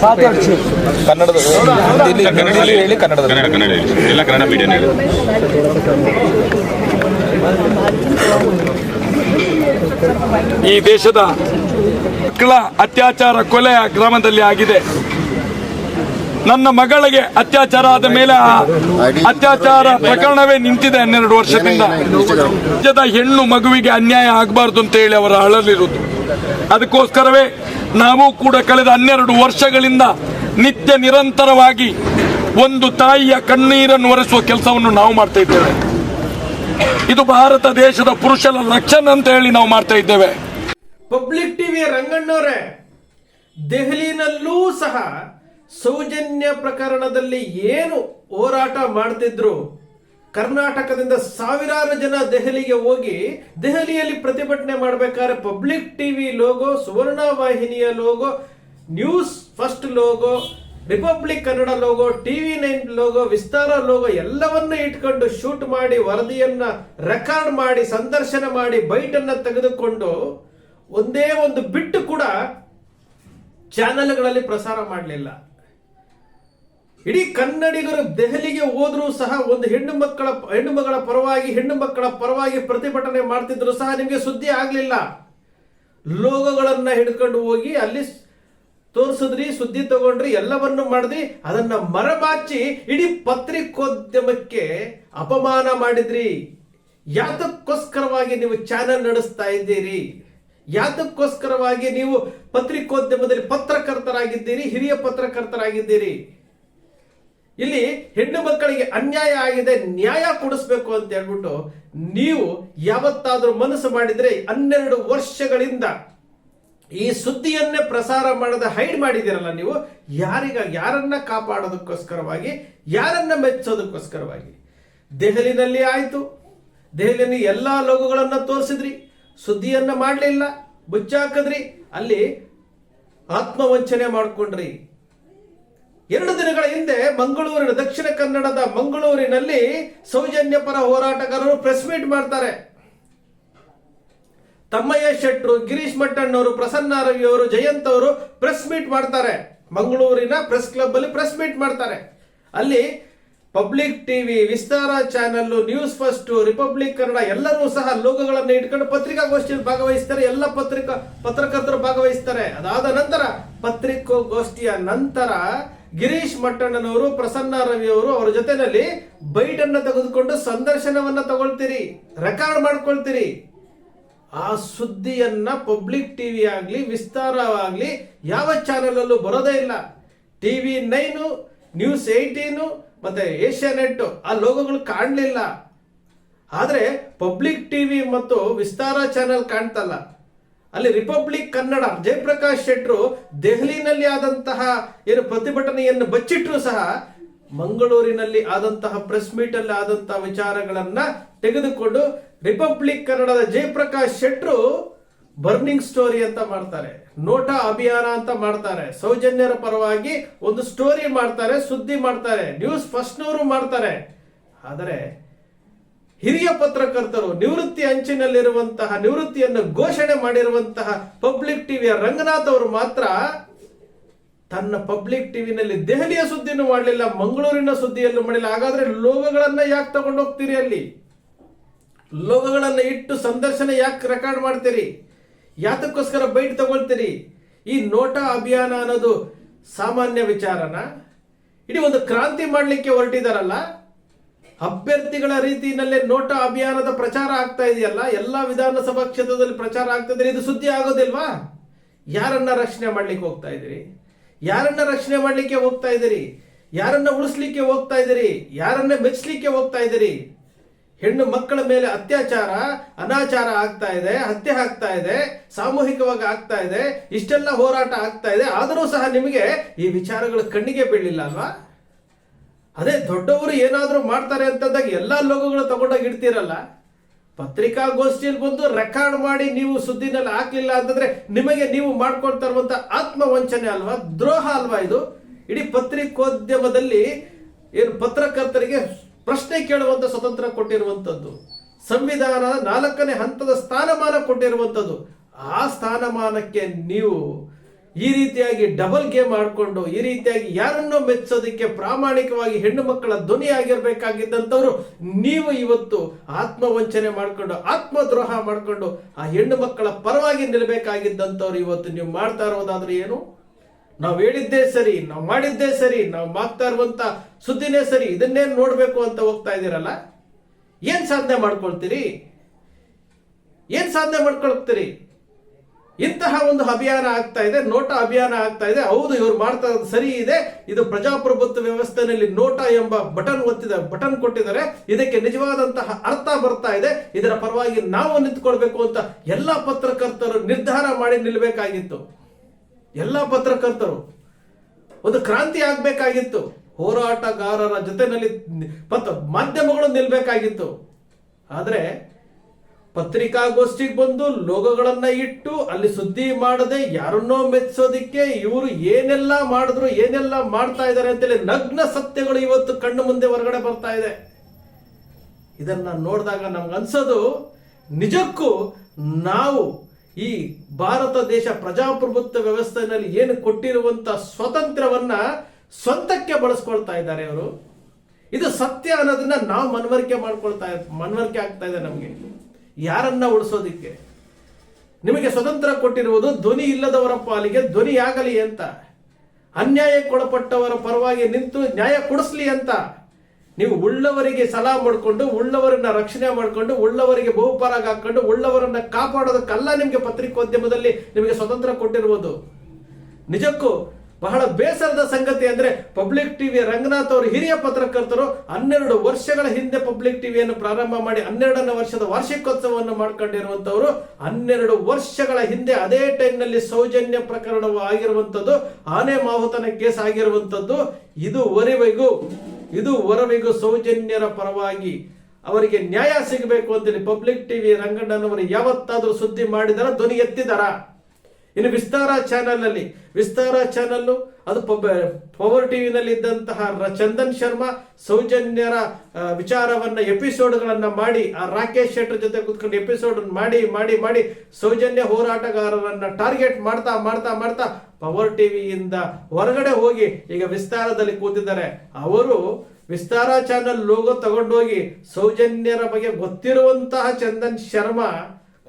ಕನ್ನಡದ ಹಿಂದಿಲಿ ಹಿಂದಿಲಿ ಹೇಳಿ. ಕನ್ನಡದ. ಕನ್ನಡ ಕನ್ನಡ ಹೇಳಿ. ಎಲ್ಲ ಕನ್ನಡ ಮೀಡಿಯಂ ಹೇಳಿ. ಈ ದೇಶದ ಮಕ್ಕಳ ಅತ್ಯಾಚಾರ ಕೊಲೆ ಆ ಗ್ರಾಮದಲ್ಲಿ ಆಗಿದೆ. ನನ್ನ ಮಗಳಿಗೆ ಅತ್ಯಾಚಾರ ಆದ ಮೇಲೆ ಆ ಅತ್ಯಾಚಾರ ಪ್ರಕರಣವೇ ನಿಂತಿದೆ ಹನ್ನೆರಡು ವರ್ಷದಿಂದ. ರಾಜ್ಯದ ಹೆಣ್ಣು ಮಗುವಿಗೆ ಅನ್ಯಾಯ ಆಗಬಾರ್ದು ಅಂತ ಹೇಳಿ ಅವರ ಅಳಲಿರುವುದು. ಅದಕ್ಕೋಸ್ಕರವೇ ನಾವು ಕೂಡ ಕಳೆದ ಹನ್ನೆರಡು ವರ್ಷಗಳಿಂದ ನಿತ್ಯ ನಿರಂತರವಾಗಿ ಒಂದು ತಾಯಿಯ ಕಣ್ಣೀರನ್ನು ಒರೆಸುವ ಕೆಲಸವನ್ನು ನಾವು ಮಾಡ್ತಾ ಇದ್ದೇವೆ. ಇದು ಭಾರತ ದೇಶದ ಪುರುಷರ ಲಕ್ಷಣ ಅಂತ ಹೇಳಿ ನಾವು ಮಾಡ್ತಾ ಇದ್ದೇವೆ. ಪಬ್ಲಿಕ್ ಟಿವಿ ರಂಗಣ್ಣವರೇ, ದೆಹಲಿನಲ್ಲೂ ಸಹ ಸೌಜನ್ಯ ಪ್ರಕರಣದಲ್ಲಿ ಏನು ಹೋರಾಟ ಮಾಡ್ತಿದ್ರು ಕರ್ನಾಟಕದಿಂದ ಸಾವಿರಾರು ಜನ ದೆಹಲಿಗೆ ಹೋಗಿ ದೆಹಲಿಯಲ್ಲಿ ಪ್ರತಿಭಟನೆ ಮಾಡಬೇಕಾದ್ರೆ ಪಬ್ಲಿಕ್ ಟಿವಿ ಲೋಗೋ ಸುವರ್ಣ ವಾಹಿನಿಯ logo, news first logo, republic Kannada logo, TV nine logo, Vistara logo ಎಲ್ಲವನ್ನ ಇಟ್ಕೊಂಡು ಶೂಟ್ ಮಾಡಿ ವರದಿಯನ್ನ ರೆಕಾರ್ಡ್ ಮಾಡಿ, ಸಂದರ್ಶನ ಮಾಡಿ, ಬೈಟನ್ನ ತೆಗೆದುಕೊಂಡು ಒಂದೇ ಒಂದು ಬಿಟ್ಟು ಕೂಡ ಚಾನೆಲ್ಗಳಲ್ಲಿ ಪ್ರಸಾರ ಮಾಡಲಿಲ್ಲ. ಇಡೀ ಕನ್ನಡಿಗರು ದೆಹಲಿಗೆ ಹೋದ್ರೂ ಸಹ ಒಂದು ಹೆಣ್ಣು ಮಕ್ಕಳ, ಹೆಣ್ಣು ಮಗಳ ಪರವಾಗಿ, ಹೆಣ್ಣು ಮಕ್ಕಳ ಪರವಾಗಿ ಪ್ರತಿಭಟನೆ ಮಾಡ್ತಿದ್ರು ಸಹ ನಿಮಗೆ ಸುದ್ದಿ ಆಗ್ಲಿಲ್ಲ. ಲೋಗಗಳನ್ನ ಹಿಡ್ಕೊಂಡು ಹೋಗಿ ಅಲ್ಲಿ ತೋರಿಸಿದ್ರಿ, ಸುದ್ದಿ ತಗೊಂಡ್ರಿ, ಎಲ್ಲವನ್ನು ಮಾಡಿದ್ರಿ ಅದನ್ನ ಮರಬಾಚಿ ಇಡೀ ಪತ್ರಿಕೋದ್ಯಮಕ್ಕೆ ಅಪಮಾನ ಮಾಡಿದ್ರಿ. ಯಾತಕ್ಕೋಸ್ಕರವಾಗಿ ನೀವು ಚಾನೆಲ್ ನಡೆಸ್ತಾ ಇದ್ದೀರಿ? ಯಾತಕ್ಕೋಸ್ಕರವಾಗಿ ನೀವು ಪತ್ರಿಕೋದ್ಯಮದಲ್ಲಿ ಪತ್ರಕರ್ತರಾಗಿದ್ದೀರಿ, ಹಿರಿಯ ಪತ್ರಕರ್ತರಾಗಿದ್ದೀರಿ? ಇಲ್ಲಿ ಹೆಣ್ಣು ಮಕ್ಕಳಿಗೆ ಅನ್ಯಾಯ ಆಗಿದೆ, ನ್ಯಾಯ ಕೊಡಿಸ್ಬೇಕು ಅಂತ ಹೇಳ್ಬಿಟ್ಟು ನೀವು ಯಾವತ್ತಾದ್ರೂ ಮನಸ್ಸು ಮಾಡಿದ್ರೆ ಹನ್ನೆರಡು ವರ್ಷಗಳಿಂದ ಈ ಸುದ್ದಿಯನ್ನೇ ಪ್ರಸಾರ ಮಾಡದ ಹೈಡ್ ಮಾಡಿದಿರಲ್ಲ ನೀವು, ಯಾರಿಗ, ಯಾರನ್ನ ಕಾಪಾಡೋದಕ್ಕೋಸ್ಕರವಾಗಿ, ಯಾರನ್ನ ಮೆಚ್ಚೋದಕ್ಕೋಸ್ಕರವಾಗಿ? ದೆಹಲಿನಲ್ಲಿ ಆಯ್ತು. ದೆಹಲಿಯಲ್ಲಿ ಎಲ್ಲಾ ಲೋಗಗಳನ್ನ ತೋರಿಸಿದ್ರಿ. ಸುದ್ದಿಯನ್ನ ಮಾಡಲಿಲ್ಲ. ಮುಚ್ಚಾಕಿದ್ರಿ. ಅಲ್ಲಿ ಆತ್ಮವಂಚನೆ ಮಾಡ್ಕೊಂಡ್ರಿ. ಎರಡು ದಿನಗಳ ಹಿಂದೆ ಮಂಗಳೂರಿನ ದಕ್ಷಿಣ ಕನ್ನಡದ ಮಂಗಳೂರಿನಲ್ಲಿ ಸೌಜನ್ಯ ಪರ ಹೋರಾಟಗಾರರು ಪ್ರೆಸ್ ಮೀಟ್ ಮಾಡ್ತಾರೆ. ತಮ್ಮಯ್ಯ ಶೆಟ್ರು ಗಿರೀಶ್ ಮಟ್ಟಣ್ಣವರು ಪ್ರಸನ್ನ ರವಿ ಅವರು ಜಯಂತ್ ಅವರು ಪ್ರೆಸ್ ಮೀಟ್ ಮಾಡ್ತಾರೆ. ಮಂಗಳೂರಿನ ಪ್ರೆಸ್ ಕ್ಲಬ್ ಅಲ್ಲಿ ಪ್ರೆಸ್ ಮೀಟ್ ಮಾಡ್ತಾರೆ. ಅಲ್ಲಿ public TV, Vistara channel news first, republic Kannada ಎಲ್ಲರೂ ಸಹ ಲೋಗೋಗಳನ್ನು ಇಟ್ಕೊಂಡು ಪತ್ರಿಕಾಗೋಷ್ಠಿಯಲ್ಲಿ ಭಾಗವಹಿಸ್ತಾರೆ. ಎಲ್ಲ ಪತ್ರಿಕಾ ಪತ್ರಕರ್ತರು ಭಾಗವಹಿಸ್ತಾರೆ. ಅದಾದ ನಂತರ ಪತ್ರಿಕೋಗೋಷ್ಠಿಯ ನಂತರ ಗಿರೀಶ್ ಮಟ್ಟಣ್ಣನವರು, ಪ್ರಸನ್ನ ರವಿ ಅವರು ಅವರ ಜೊತೆನಲ್ಲಿ ಬೈಟ್ ಅನ್ನ ತೆಗೆದುಕೊಂಡು ಸಂದರ್ಶನವನ್ನ ತಗೊಳ್ತೀರಿ ರೆಕಾರ್ಡ್ ಮಾಡ್ಕೊಳ್ತೀರಿ. ಆ ಸುದ್ದಿಯನ್ನ ಪಬ್ಲಿಕ್ ಟಿವಿ ಆಗ್ಲಿ, ವಿಸ್ತಾರವಾಗ್ಲಿ ಯಾವ ಚಾನೆಲ್ ಅಲ್ಲೂ ಬರೋದೇ ಇಲ್ಲ. ಟಿವಿ ನೈನು ನ್ಯೂಸ್ ಏಯ್ಟೀನು ಮತ್ತೆ ಏಷ್ಯಾ ನೆಟ್ ಆ ಲೋಗೋಗಳು ಕಾಣಲಿಲ್ಲ. ಆದರೆ ಪಬ್ಲಿಕ್ ಟಿವಿ ಮತ್ತು ವಿಸ್ತಾರ ಚಾನೆಲ್ ಕಾಣ್ತಲ್ಲ. ಅಲ್ಲಿ ರಿಪಬ್ಲಿಕ್ ಕನ್ನಡ ಜಯಪ್ರಕಾಶ್ ಶೆಟ್ರು ದೆಹಲಿನಲ್ಲಿ ಆದಂತಹ ಏನು ಪ್ರತಿಭಟನೆಯನ್ನು ಬಚ್ಚಿಟ್ರು ಸಹ ಮಂಗಳೂರಿನಲ್ಲಿ ಆದಂತಹ ಪ್ರೆಸ್ ಮೀಟ್ ಅಲ್ಲಿ ಆದಂತಹ ವಿಚಾರಗಳನ್ನ ತೆಗೆದುಕೊಂಡು ರಿಪಬ್ಲಿಕ್ ಕನ್ನಡದ ಜಯಪ್ರಕಾಶ್ ಶೆಟ್ರು ಬರ್ನಿಂಗ್ ಸ್ಟೋರಿ ಅಂತ ಮಾಡ್ತಾರೆ. ನೋಟಾ ಅಭಿಯಾನ ಅಂತ ಮಾಡ್ತಾರೆ. ಸೌಜನ್ಯರ ಪರವಾಗಿ ಒಂದು ಸ್ಟೋರಿ ಮಾಡ್ತಾರೆ, ಸುದ್ದಿ ಮಾಡ್ತಾರೆ ನ್ಯೂಸ್ ಫಸ್ಟ್ನವರು ಮಾಡ್ತಾರೆ. ಆದರೆ ಹಿರಿಯ ಪತ್ರಕರ್ತರು ನಿವೃತ್ತಿ ಅಂಚಿನಲ್ಲಿರುವಂತಹ ನಿವೃತ್ತಿಯನ್ನು ಘೋಷಣೆ ಮಾಡಿರುವಂತಹ ಪಬ್ಲಿಕ್ ಟಿವಿಯ ರಂಗನಾಥ್ ಅವರು ಮಾತ್ರ ತನ್ನ ಪಬ್ಲಿಕ್ ಟಿವಿನಲ್ಲಿ ದೆಹಲಿಯ ಸುದ್ದಿಯನ್ನು ಮಾಡಲಿಲ್ಲ, ಮಂಗಳೂರಿನ ಸುದ್ದಿಯನ್ನು ಮಾಡಿಲ್ಲ. ಹಾಗಾದ್ರೆ ಲೋಗಗಳನ್ನ ಯಾಕೆ ತಗೊಂಡು ಹೋಗ್ತೀರಿ ಅಲ್ಲಿ? ಲೋಗಗಳನ್ನ ಇಟ್ಟು ಸಂದರ್ಶನ ಯಾಕೆ ರೆಕಾರ್ಡ್ ಮಾಡ್ತೀರಿ? ಯಾತಕ್ಕೋಸ್ಕರ ಬೈಟ್ ತಗೊಳ್ತೀರಿ? ಈ ನೋಟಾ ಅಭಿಯಾನ ಅನ್ನೋದು ಸಾಮಾನ್ಯ ವಿಚಾರನ? ಇಡೀ ಒಂದು ಕ್ರಾಂತಿ ಮಾಡಲಿಕ್ಕೆ ಹೊರಟಿದಾರಲ್ಲ? ಅಭ್ಯರ್ಥಿಗಳ ರೀತಿಯಲ್ಲೇ ನೋಟ ಅಭಿಯಾನದ ಪ್ರಚಾರ ಆಗ್ತಾ ಇದೆಯಲ್ಲ, ಎಲ್ಲ ವಿಧಾನಸಭಾ ಕ್ಷೇತ್ರದಲ್ಲಿ ಪ್ರಚಾರ ಆಗ್ತದೆ ಇದು ಸುದ್ದಿ ಆಗೋದಿಲ್ವಾ? ಯಾರನ್ನ ರಕ್ಷಣೆ ಮಾಡ್ಲಿಕ್ಕೆ ಹೋಗ್ತಾ ಇದ್ದೀರಿ? ಯಾರನ್ನ ರಕ್ಷಣೆ ಮಾಡ್ಲಿಕ್ಕೆ ಹೋಗ್ತಾ ಇದ್ದೀರಿ? ಯಾರನ್ನ ಉಳಿಸ್ಲಿಕ್ಕೆ ಹೋಗ್ತಾ ಇದ್ದೀರಿ? ಯಾರನ್ನ ಮೆಚ್ಚಲಿಕ್ಕೆ ಹೋಗ್ತಾ ಇದ್ದೀರಿ? ಹೆಣ್ಣು ಮಕ್ಕಳ ಮೇಲೆ ಅತ್ಯಾಚಾರ, ಅನಾಚಾರ ಆಗ್ತಾ ಇದೆ, ಹತ್ಯೆ ಆಗ್ತಾ ಇದೆ, ಸಾಮೂಹಿಕವಾಗಿ ಆಗ್ತಾ ಇದೆ, ಇಷ್ಟೆಲ್ಲ ಹೋರಾಟ ಆಗ್ತಾ ಇದೆ, ಆದರೂ ಸಹ ನಿಮಗೆ ಈ ವಿಚಾರಗಳು ಕಣ್ಣಿಗೆ ಬೀಳಿಲ್ಲ ಅಲ್ವಾ? ಅದೇ ದೊಡ್ಡವರು ಏನಾದರೂ ಮಾಡ್ತಾರೆ ಅಂತಂದಾಗ ಎಲ್ಲ ಲೋಗೋಗಳು ತಗೊಂಡೋಗಿ ಇಡ್ತೀರಲ್ಲ? ಪತ್ರಿಕಾಗೋಷ್ಠಿಯಲ್ಲಿ ಬಂದು ರೆಕಾರ್ಡ್ ಮಾಡಿ ನೀವು ಸುದ್ದಿನಲ್ಲಿ ಹಾಕ್ಲಿಲ್ಲ ಅಂತಂದ್ರೆ ನಿಮಗೆ ನೀವು ಮಾಡ್ಕೊಳ್ತಾ ಇರುವಂತ ಆತ್ಮವಂಚನೆ ಅಲ್ವಾ? ದ್ರೋಹ ಅಲ್ವಾ ಇದು? ಇಡೀ ಪತ್ರಿಕೋದ್ಯಮದಲ್ಲಿ ಏನು ಪತ್ರಕರ್ತರಿಗೆ ಪ್ರಶ್ನೆ ಕೇಳುವಂತ ಸ್ವತಂತ್ರ ಕೊಟ್ಟಿರುವಂತದ್ದು. ಸಂವಿಧಾನದ ನಾಲ್ಕನೇ ಹಂತದ ಸ್ಥಾನಮಾನ ಕೊಟ್ಟಿರುವಂತದ್ದು. ಆ ಸ್ಥಾನಮಾನಕ್ಕೆ ನೀವು ಈ ರೀತಿಯಾಗಿ ಡಬಲ್ ಗೇಮ್ ಆಡ್ಕೊಂಡು, ಈ ರೀತಿಯಾಗಿ ಯಾರನ್ನೋ ಮೆಚ್ಚೋದಕ್ಕೆ ಪ್ರಾಮಾಣಿಕವಾಗಿ ಹೆಣ್ಣು ಮಕ್ಕಳ ಧ್ವನಿ ಆಗಿರ್ಬೇಕಾಗಿದ್ದಂಥವ್ರು, ನೀವು ಇವತ್ತು ಆತ್ಮವಂಚನೆ ಮಾಡಿಕೊಂಡು, ಆತ್ಮದ್ರೋಹ ಮಾಡ್ಕೊಂಡು, ಆ ಹೆಣ್ಣು ಮಕ್ಕಳ ಪರವಾಗಿ ನಿಲ್ಲಬೇಕಾಗಿದ್ದಂಥವ್ರು ಇವತ್ತು ನೀವು ಮಾಡ್ತಾ ಇರೋದಾದ್ರೆ ಏನು? ನಾವು ಹೇಳಿದ್ದೇ ಸರಿ, ನಾವು ಮಾಡಿದ್ದೇ ಸರಿ, ನಾವು ಮಾಡ್ತಾ ಇರುವಂತ ಸುದ್ದಿನೇ ಸರಿ ಇದನ್ನೇನು ನೋಡ್ಬೇಕು ಅಂತ ಹೋಗ್ತಾ ಇದ್ದೀರಲ್ಲ? ಏನ್ ಸಾಧನೆ ಮಾಡ್ಕೊಳ್ತೀರಿ? ಏನ್ ಸಾಧನೆ ಮಾಡ್ಕೊಳ್ತೀರಿ? ಇಂತಹ ಒಂದು ಅಭಿಯಾನ ಆಗ್ತಾ ಇದೆ, ನೋಟ ಅಭಿಯಾನ ಆಗ್ತಾ ಇದೆ. ಹೌದು, ಇವರು ಮಾಡ್ತಾ ಸರಿ ಇದೆ. ಇದು ಪ್ರಜಾಪ್ರಭುತ್ವ ವ್ಯವಸ್ಥೆಯಲ್ಲಿ ನೋಟ ಎಂಬ ಬಟನ್ ಒತ್ತಿದ, ಬಟನ್ ಕೊಟ್ಟಿದ್ದಾರೆ. ಇದಕ್ಕೆ ನಿಜವಾದಂತಹ ಅರ್ಥ ಬರ್ತಾ ಇದೆ. ಇದರ ಪರವಾಗಿ ನಾವು ನಿಂತ್ಕೊಳ್ಬೇಕು ಅಂತ ಎಲ್ಲಾ ಪತ್ರಕರ್ತರು ನಿರ್ಧಾರ ಮಾಡಿ ನಿಲ್ಲಬೇಕಾಗಿತ್ತು ಎಲ್ಲ ಪತ್ರಕರ್ತರು. ಒಂದು ಕ್ರಾಂತಿ ಆಗ್ಬೇಕಾಗಿತ್ತು. ಹೋರಾಟಗಾರರ ಜೊತೆನಲ್ಲಿ ಮತ್ತು ಮಾಧ್ಯಮಗಳು ನಿಲ್ಬೇಕಾಗಿತ್ತು. ಆದ್ರೆ ಪತ್ರಿಕಾಗೋಷ್ಠಿಗೆ ಬಂದು ಲೋಗಗಳನ್ನ ಇಟ್ಟು ಅಲ್ಲಿ ಸುದ್ದಿ ಮಾಡದೆ ಯಾರನ್ನೋ ಮೆಚ್ಚೋದಿಕ್ಕೆ ಇವರು ಏನೆಲ್ಲ ಮಾಡಿದ್ರು, ಏನೆಲ್ಲ ಮಾಡ್ತಾ ಇದ್ದಾರೆ ಅಂತೇಳಿ ನಗ್ನ ಸತ್ಯಗಳು ಇವತ್ತು ಕಣ್ಣು ಮುಂದೆ ಹೊರಗಡೆ ಬರ್ತಾ ಇದೆ. ಇದನ್ನ ನೋಡಿದಾಗ ನಮ್ಗೆ ಅನ್ಸೋದು, ನಿಜಕ್ಕೂ ನಾವು ಈ ಭಾರತ ದೇಶ ಪ್ರಜಾಪ್ರಭುತ್ವ ವ್ಯವಸ್ಥೆಯಲ್ಲಿ ಏನು ಕೊಟ್ಟಿರುವಂತ ಸ್ವಾತಂತ್ರ್ಯವನ್ನ ಸ್ವಂತಕ್ಕೆ ಬಳಸ್ಕೊಳ್ತಾ ಇದ್ದಾರೆ ಅವರು. ಇದು ಸತ್ಯ ಅನ್ನೋದನ್ನ ನಾವು ಮನವರಿಕೆ ಮಾಡ್ಕೊಳ್ತಾ ಮನವರಿಕೆ ಆಗ್ತಾ ಇದೆ ನಮಗೆ. ಯಾರನ್ನ ಉಳಿಸೋದಿಕ್ಕೆ? ನಿಮಗೆ ಸ್ವತಂತ್ರ ಕೊಟ್ಟಿರುವುದು ಧ್ವನಿ ಇಲ್ಲದವರ ಪಾಲಿಗೆ ಧ್ವನಿಯಾಗಲಿ ಅಂತ. ಅನ್ಯಾಯಕ್ಕೊಳಪಟ್ಟವರ ಪರವಾಗಿ ನಿಂತು ನ್ಯಾಯ ಕೊಡಿಸ್ಲಿ ಅಂತ. ನೀವು ಉಳ್ಳವರಿಗೆ ಸಲಹಾ ಮಾಡಿಕೊಂಡು, ಉಳ್ಳವರನ್ನ ರಕ್ಷಣೆ ಮಾಡಿಕೊಂಡು, ಉಳ್ಳವರಿಗೆ ಬಹುಪರಾಗ ಹಾಕೊಂಡು, ಉಳ್ಳವರನ್ನ ಕಾಪಾಡೋದಕ್ಕಲ್ಲ ನಿಮಗೆ ಪತ್ರಿಕೋದ್ಯಮದಲ್ಲಿ ನಿಮಗೆ ಸ್ವತಂತ್ರ ಕೊಟ್ಟಿರುವುದು. ನಿಜಕ್ಕೂ ಬಹಳ ಬೇಸರದ ಸಂಗತಿ ಅಂದ್ರೆ ಪಬ್ಲಿಕ್ ಟಿವಿ ರಂಗನಾಥ್ ಅವರು ಹಿರಿಯ ಪತ್ರಕರ್ತರು ಹನ್ನೆರಡು ವರ್ಷಗಳ ಹಿಂದೆ ಪಬ್ಲಿಕ್ ಟಿವಿಯನ್ನು ಪ್ರಾರಂಭ ಮಾಡಿ ಹನ್ನೆರಡನೇ ವರ್ಷದ ವಾರ್ಷಿಕೋತ್ಸವವನ್ನು ಮಾಡ್ಕೊಂಡಿರುವಂತವರು ಹನ್ನೆರಡು ವರ್ಷಗಳ ಹಿಂದೆ ಅದೇ ಟೈಮ್ನಲ್ಲಿ ಸೌಜನ್ಯ ಪ್ರಕರಣವು ಆಗಿರುವಂತದ್ದು ಆನೆ ಮಾಹುತನ ಕೇಸ್ ಆಗಿರುವಂತದ್ದು ಇದು ವರೆವಿಗೂ ಇದು ವರವಿಗೂ ಸೌಜನ್ಯರ ಪರವಾಗಿ ಅವರಿಗೆ ನ್ಯಾಯ ಸಿಗಬೇಕು ಅಂತೇಳಿ ಪಬ್ಲಿಕ್ ಟಿವಿ ರಂಗಣ್ಣನವರು ಯಾವತ್ತಾದ್ರೂ ಸುದ್ದಿ ಮಾಡಿದಾರ, ಧ್ವನಿ ಎತ್ತಿದಾರ? ಇನ್ನು ವಿಸ್ತಾರ ಚಾನಲ್ನಲ್ಲಿ, ವಿಸ್ತಾರ ಚಾನಲ್ಲು ಅದು ಪವರ್ ಟಿವಿನಲ್ಲಿ ಇದ್ದಂತಹ ಚಂದನ್ ಶರ್ಮಾ ಸೌಜನ್ಯರ ವಿಚಾರವನ್ನು ವಿಚಾರವನ್ನ, ಎಪಿಸೋಡ್ಗಳನ್ನ ಮಾಡಿ, ಆ ರಾಕೇಶ್ ಶೆಟ್ಟರ್ ಜೊತೆ ಕೂತ್ಕೊಂಡು ಎಪಿಸೋಡ್ ಮಾಡಿ ಮಾಡಿ ಮಾಡಿ ಸೌಜನ್ಯ ಹೋರಾಟಗಾರರನ್ನ ಟಾರ್ಗೆಟ್ ಮಾಡ್ತಾ ಮಾಡ್ತಾ ಮಾಡ್ತಾ ಪವರ್ ಟಿವಿಯಿಂದ ಹೊರಗಡೆ ಹೋಗಿ ಈಗ ವಿಸ್ತಾರದಲ್ಲಿ ಕೂತಿದ್ದಾರೆ. ಅವರು ವಿಸ್ತಾರ ಚಾನಲ್ ಲೋಗೋ ತಗೊಂಡೋಗಿ ಸೌಜನ್ಯರ ಬಗ್ಗೆ ಗೊತ್ತಿರುವಂತಹ ಚಂದನ್ ಶರ್ಮಾ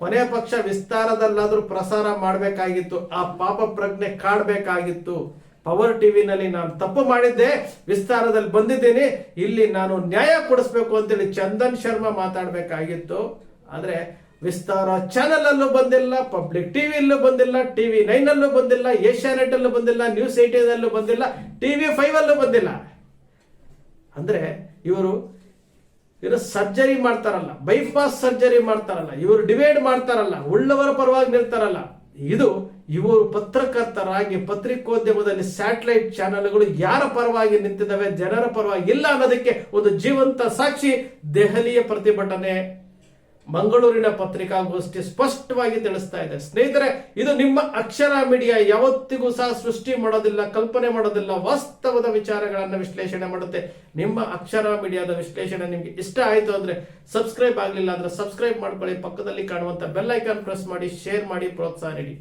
ಕೊನೆ ಪಕ್ಷ ವಿಸ್ತಾರದಲ್ಲಾದ್ರೂ ಪ್ರಸಾರ ಮಾಡಬೇಕಾಗಿತ್ತು, ಆ ಪಾಪ ಪ್ರಜ್ಞೆ ಕಾಡಬೇಕಾಗಿತ್ತು. ಪವರ್ ಟಿವಿನಲ್ಲಿ ನಾನು ತಪ್ಪು ಮಾಡಿದ್ದೆ, ವಿಸ್ತಾರದಲ್ಲಿ ಬಂದಿದ್ದೀನಿ, ಇಲ್ಲಿ ನಾನು ನ್ಯಾಯ ಕೊಡಿಸ್ಬೇಕು ಅಂತೇಳಿ ಚಂದನ್ ಶರ್ಮಾ ಮಾತಾಡಬೇಕಾಗಿತ್ತು. ಆದ್ರೆ ವಿಸ್ತಾರ ಚಾನೆಲ್ ಅಲ್ಲೂ ಬಂದಿಲ್ಲ ಪಬ್ಲಿಕ್ ಟಿವಿಯಲ್ಲೂ ಬಂದಿಲ್ಲ ಟಿವಿ ನೈನ್ ಅಲ್ಲೂ ಬಂದಿಲ್ಲ ಏಷ್ಯಾನೆಟ್ ಅಲ್ಲೂ ಬಂದಿಲ್ಲ ನ್ಯೂಸ್ ಏಟೀನ್ ಅಲ್ಲೂ ಬಂದಿಲ್ಲ ಟಿವಿ ಫೈವ್ ಅಲ್ಲೂ ಬಂದಿಲ್ಲ. ಅಂದ್ರೆ ಇವರು ಇವರು ಸರ್ಜರಿ ಮಾಡ್ತಾರಲ್ಲ ಬೈಪಾಸ್ ಸರ್ಜರಿ ಮಾಡ್ತಾರಲ್ಲ, ಇವರು ಡಿವೈಡ್ ಮಾಡ್ತಾರಲ್ಲ, ಉಳ್ಳವರ ಪರವಾಗಿ ನಿಲ್ತಾರಲ್ಲ, ಇದು ಇವರು ಪತ್ರಕರ್ತರಾಗಿ ಪತ್ರಿಕೋದ್ಯಮದಲ್ಲಿ ಸ್ಯಾಟಲೈಟ್ ಚಾನೆಲ್ಗಳು ಯಾರ ಪರವಾಗಿ ನಿಂತಿದ್ದಾವೆ, ಜನರ ಪರವಾಗಿ ಇಲ್ಲ ಅನ್ನೋದಕ್ಕೆ ಒಂದು ಜೀವಂತ ಸಾಕ್ಷಿ, ದೆಹಲಿಯ ಪ್ರತಿಭಟನೆ. ಮಂಗಳೂರಿನ ಪತ್ರಿಕಾಗೋಷ್ಠಿ ಸ್ಪಷ್ಟವಾಗಿ ತಿಳಿಸ್ತಾ ಇದೆ. ಸ್ನೇಹಿತರೆ, ಇದು ನಿಮ್ಮ ಅಕ್ಷರ ಮೀಡಿಯಾ. ಯಾವತ್ತಿಗೂ ಸಹ ಸೃಷ್ಟಿ ಮಾಡೋದಿಲ್ಲ, ಕಲ್ಪನೆ ಮಾಡೋದಿಲ್ಲ, ವಾಸ್ತವದ ವಿಚಾರಗಳನ್ನು ವಿಶ್ಲೇಷಣೆ ಮಾಡುತ್ತೆ. ನಿಮ್ಮ ಅಕ್ಷರ ಮೀಡಿಯಾದ ವಿಶ್ಲೇಷಣೆ ನಿಮಗೆ ಇಷ್ಟ ಆಯಿತು ಅಂದ್ರೆ ಸಬ್ಸ್ಕ್ರೈಬ್ ಆಗಲಿಲ್ಲ ಅಂದ್ರೆ ಸಬ್ಸ್ಕ್ರೈಬ್ ಮಾಡ್ಕೊಳ್ಳಿ. ಪಕ್ಕದಲ್ಲಿ ಕಾಣುವಂತ ಬೆಲ್ ಐಕಾನ್ ಪ್ರೆಸ್ ಮಾಡಿ, ಶೇರ್ ಮಾಡಿ, ಪ್ರೋತ್ಸಾಹ ನೀಡಿ.